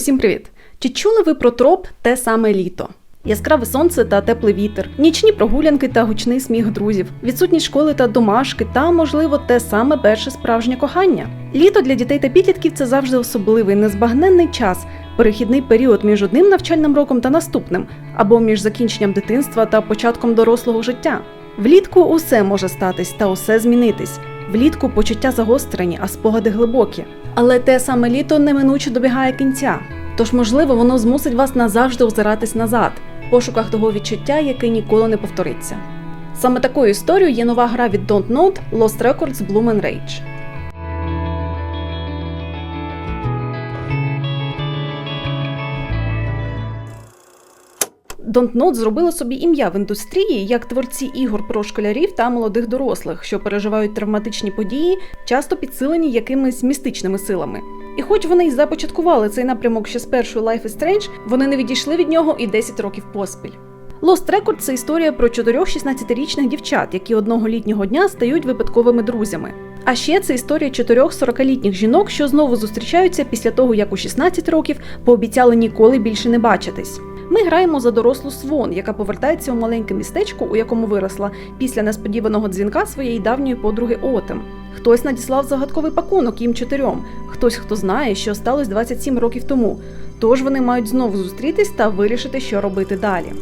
Усім привіт! Чи чули ви про троп те саме літо? Яскраве сонце та теплий вітер, нічні прогулянки та гучний сміх друзів, відсутність школи та домашки, та, можливо, те саме перше справжнє кохання. Літо для дітей та підлітків це завжди особливий, незбагненний час, перехідний період між одним навчальним роком та наступним, або між закінченням дитинства та початком дорослого життя. Влітку усе може статись та усе змінитись. Влітку почуття загострені, а спогади глибокі. Але те саме літо неминуче добігає кінця. Тож, можливо, воно змусить вас назавжди озиратись назад, в пошуках того відчуття, яке ніколи не повториться. Саме такою історією є нова гра від Don't Note Lost Records Bloom and Rage. Not зробили собі ім'я в індустрії як творці ігор про школярів та молодих дорослих, що переживають травматичні події, часто підсилені якимись містичними силами. І хоч вони й започаткували цей напрямок ще з першої Life is Strange, вони не відійшли від нього і 10 років поспіль. Lost Record – це історія про чотирьох 16-річних дівчат, які одного літнього дня стають випадковими друзями. А ще це історія чотирьох 40-літніх жінок, що знову зустрічаються після того, як у 16 років пообіцяли ніколи більше не бачитись. Ми граємо за дорослу Свон, яка повертається у маленьке містечко, у якому виросла після несподіваного дзвінка своєї давньої подруги Отем. Хтось надіслав загадковий пакунок їм чотирьом, хтось хто знає, що сталося 27 років тому. Тож вони мають знову зустрітись та вирішити, що робити далі.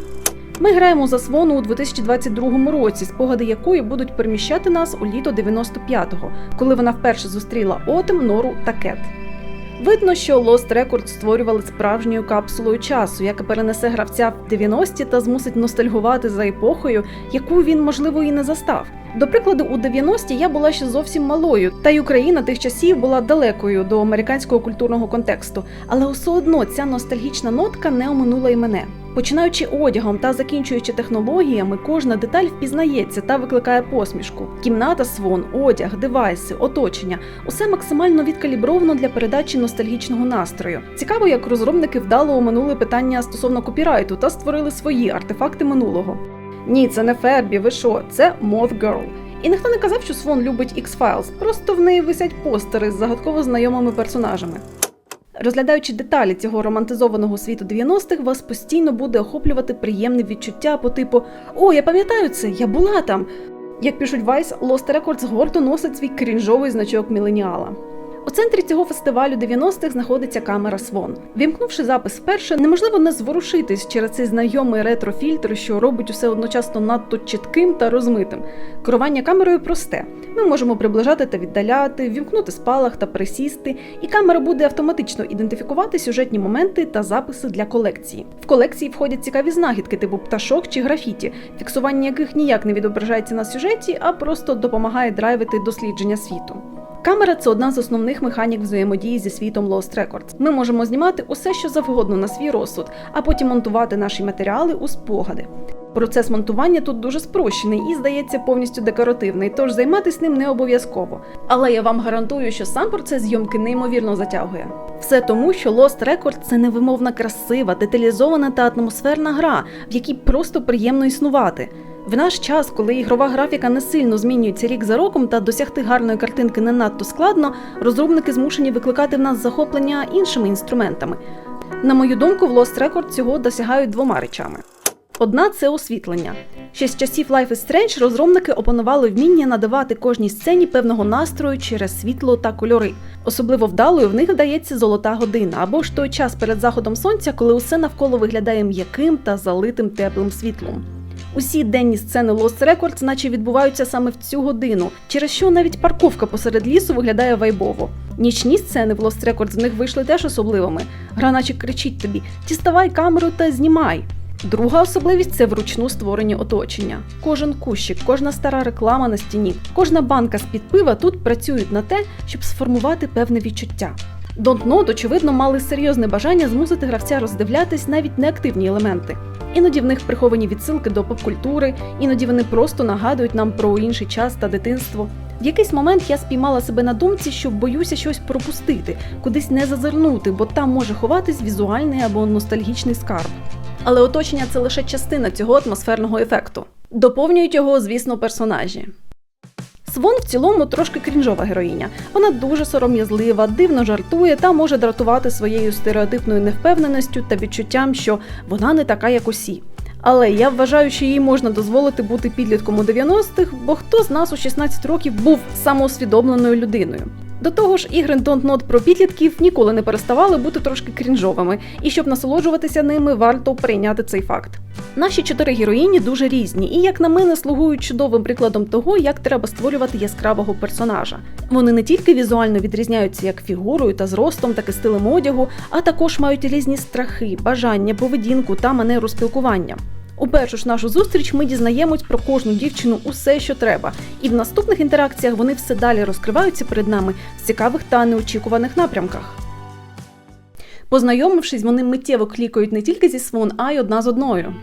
Ми граємо за Свону у 2022 році, спогади якої будуть переміщати нас у літо 95-го, коли вона вперше зустріла Отем, Нору та Кет. Видно, що Lost Record створювали справжньою капсулою часу, яка перенесе гравця в 90-ті та змусить ностальгувати за епохою, яку він, можливо, і не застав. До прикладу, у 90-ті я була ще зовсім малою, та й Україна тих часів була далекою до американського культурного контексту, але все одно ця ностальгічна нотка не оминула й мене. Починаючи одягом та закінчуючи технологіями, кожна деталь впізнається та викликає посмішку. Кімната свон, одяг, девайси, оточення усе максимально відкалібровано для передачі ностальгічного настрою. Цікаво, як розробники вдало оминули питання стосовно копірайту та створили свої артефакти минулого. Ні, це не Фербі, ви що, це Moth Girl. І ніхто не казав, що Свон любить X-Files, просто в неї висять постери з загадково знайомими персонажами. Розглядаючи деталі цього романтизованого світу 90-х, вас постійно буде охоплювати приємне відчуття по типу О, я пам'ятаю це, я була там. Як пишуть Vice, Lost Records гордо носить свій крінжовий значок міленіала. У центрі цього фестивалю 90-х знаходиться камера Свон. Вімкнувши запис вперше, неможливо не зворушитись через цей знайомий ретро-фільтр, що робить усе одночасно надто чітким та розмитим. Керування камерою просте. Ми можемо приближати та віддаляти, вімкнути спалах та присісти, і камера буде автоматично ідентифікувати сюжетні моменти та записи для колекції. В колекції входять цікаві знахідки, типу пташок чи графіті, фіксування яких ніяк не відображається на сюжеті, а просто допомагає драйвити дослідження світу. Камера це одна з основних механік взаємодії зі світом Lost Records. Ми можемо знімати усе, що завгодно на свій розсуд, а потім монтувати наші матеріали у спогади. Процес монтування тут дуже спрощений і, здається, повністю декоративний, тож займатися ним не обов'язково. Але я вам гарантую, що сам процес зйомки неймовірно затягує. Все тому, що Lost Records – це невимовна красива, деталізована та атмосферна гра, в якій просто приємно існувати. В наш час, коли ігрова графіка не сильно змінюється рік за роком та досягти гарної картинки не надто складно, розробники змушені викликати в нас захоплення іншими інструментами. На мою думку, в Lost Records цього досягають двома речами. Одна це освітлення. Ще з часів Life is Strange розробники опанували вміння надавати кожній сцені певного настрою через світло та кольори. Особливо вдалою в них вдається золота година або ж той час перед заходом сонця, коли усе навколо виглядає м'яким та залитим теплим світлом. Усі денні сцени Lost Records наче відбуваються саме в цю годину, через що навіть парковка посеред лісу виглядає вайбово. Нічні сцени в Lost Records в них вийшли теж особливими. Гра наче кричить тобі: діставай камеру та знімай. Друга особливість це вручну створені оточення. Кожен кущик, кожна стара реклама на стіні, кожна банка з-під пива тут працюють на те, щоб сформувати певне відчуття. Don't очевидно, мали серйозне бажання змусити гравця роздивлятись навіть неактивні елементи. Іноді в них приховані відсилки до поп-культури, іноді вони просто нагадують нам про інший час та дитинство. В якийсь момент я спіймала себе на думці, що боюся щось пропустити, кудись не зазирнути, бо там може ховатись візуальний або ностальгічний скарб. Але оточення це лише частина цього атмосферного ефекту. Доповнюють його, звісно, персонажі. Свон в цілому трошки крінжова героїня. Вона дуже сором'язлива, дивно жартує та може дратувати своєю стереотипною невпевненістю та відчуттям, що вона не така, як усі. Але я вважаю, що їй можна дозволити бути підлітком у 90-х, бо хто з нас у 16 років був самоусвідомленою людиною. До того ж, ігри Don't Not про підлітків ніколи не переставали бути трошки крінжовими, і щоб насолоджуватися ними, варто прийняти цей факт. Наші чотири героїні дуже різні, і, як на мене, слугують чудовим прикладом того, як треба створювати яскравого персонажа. Вони не тільки візуально відрізняються як фігурою та зростом, так і стилем одягу, а також мають різні страхи, бажання, поведінку та манеру спілкування. У першу ж нашу зустріч ми дізнаємось про кожну дівчину усе, що треба, і в наступних інтеракціях вони все далі розкриваються перед нами в цікавих та неочікуваних напрямках. Познайомившись, вони миттєво клікають не тільки зі свон, а й одна з одною.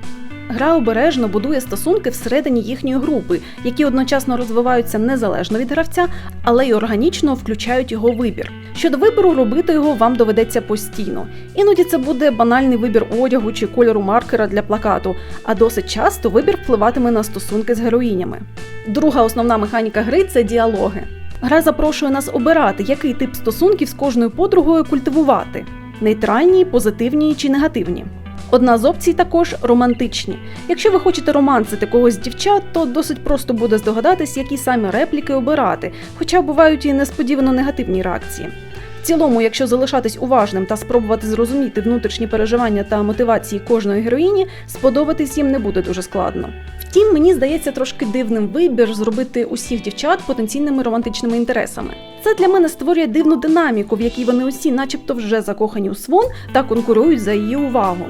Гра обережно будує стосунки всередині їхньої групи, які одночасно розвиваються незалежно від гравця, але й органічно включають його вибір. Щодо вибору, робити його вам доведеться постійно. Іноді це буде банальний вибір одягу чи кольору маркера для плакату, а досить часто вибір впливатиме на стосунки з героїнями. Друга основна механіка гри це діалоги. Гра запрошує нас обирати, який тип стосунків з кожною подругою культивувати: нейтральні, позитивні чи негативні. Одна з опцій також романтичні. Якщо ви хочете романсити когось з дівчат, то досить просто буде здогадатись, які саме репліки обирати, хоча бувають і несподівано негативні реакції. В цілому, якщо залишатись уважним та спробувати зрозуміти внутрішні переживання та мотивації кожної героїні, сподобатись їм не буде дуже складно. Втім, мені здається трошки дивним вибір зробити усіх дівчат потенційними романтичними інтересами. Це для мене створює дивну динаміку, в якій вони усі, начебто, вже закохані у свон та конкурують за її увагу.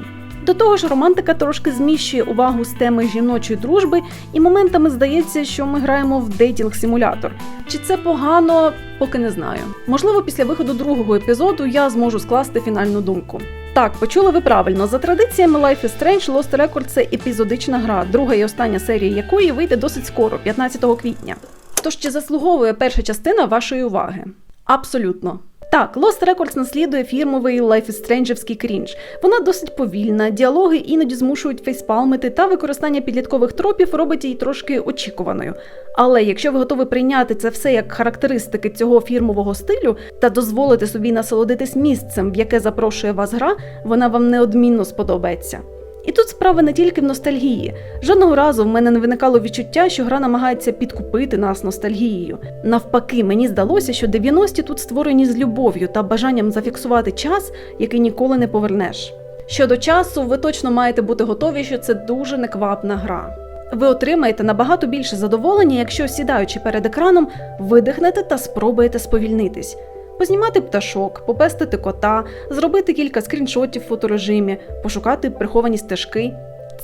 До того ж, романтика трошки зміщує увагу з теми жіночої дружби, і моментами здається, що ми граємо в дейтінг-симулятор. Чи це погано, поки не знаю. Можливо, після виходу другого епізоду я зможу скласти фінальну думку. Так, почули ви правильно. За традиціями Life is Strange Lost Record – це епізодична гра, друга і остання серія якої вийде досить скоро, 15 квітня. Тож чи заслуговує перша частина вашої уваги? Абсолютно. Так, Lost Records наслідує фірмовий Life is Strange'івський крінж. Вона досить повільна, діалоги іноді змушують фейспалмити, та використання підліткових тропів робить її трошки очікуваною. Але якщо ви готові прийняти це все як характеристики цього фірмового стилю та дозволити собі насолодитись місцем, в яке запрошує вас гра, вона вам неодмінно сподобається. І тут справа не тільки в ностальгії. Жодного разу в мене не виникало відчуття, що гра намагається підкупити нас ностальгією. Навпаки, мені здалося, що 90-ті тут створені з любов'ю та бажанням зафіксувати час, який ніколи не повернеш. Щодо часу, ви точно маєте бути готові, що це дуже неквапна гра. Ви отримаєте набагато більше задоволення, якщо сідаючи перед екраном, видихнете та спробуєте сповільнитись. Познімати пташок, попестити кота, зробити кілька скріншотів в фоторежимі, пошукати приховані стежки.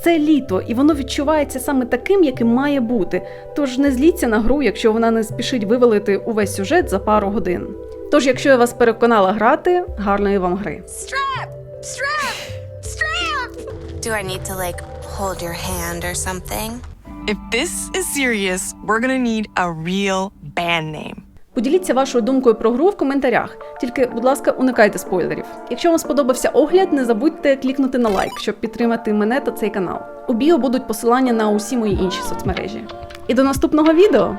Це літо, і воно відчувається саме таким, яким має бути. Тож не зліться на гру, якщо вона не спішить вивалити увесь сюжет за пару годин. Тож, якщо я вас переконала грати, гарної вам гри. Strap! Strap! Strap! Do I need to like hold your hand or something? If this is serious, we're gonna need a real band name. Поділіться вашою думкою про гру в коментарях. Тільки, будь ласка, уникайте спойлерів. Якщо вам сподобався огляд, не забудьте клікнути на лайк, щоб підтримати мене та цей канал. У біо будуть посилання на усі мої інші соцмережі. І до наступного відео!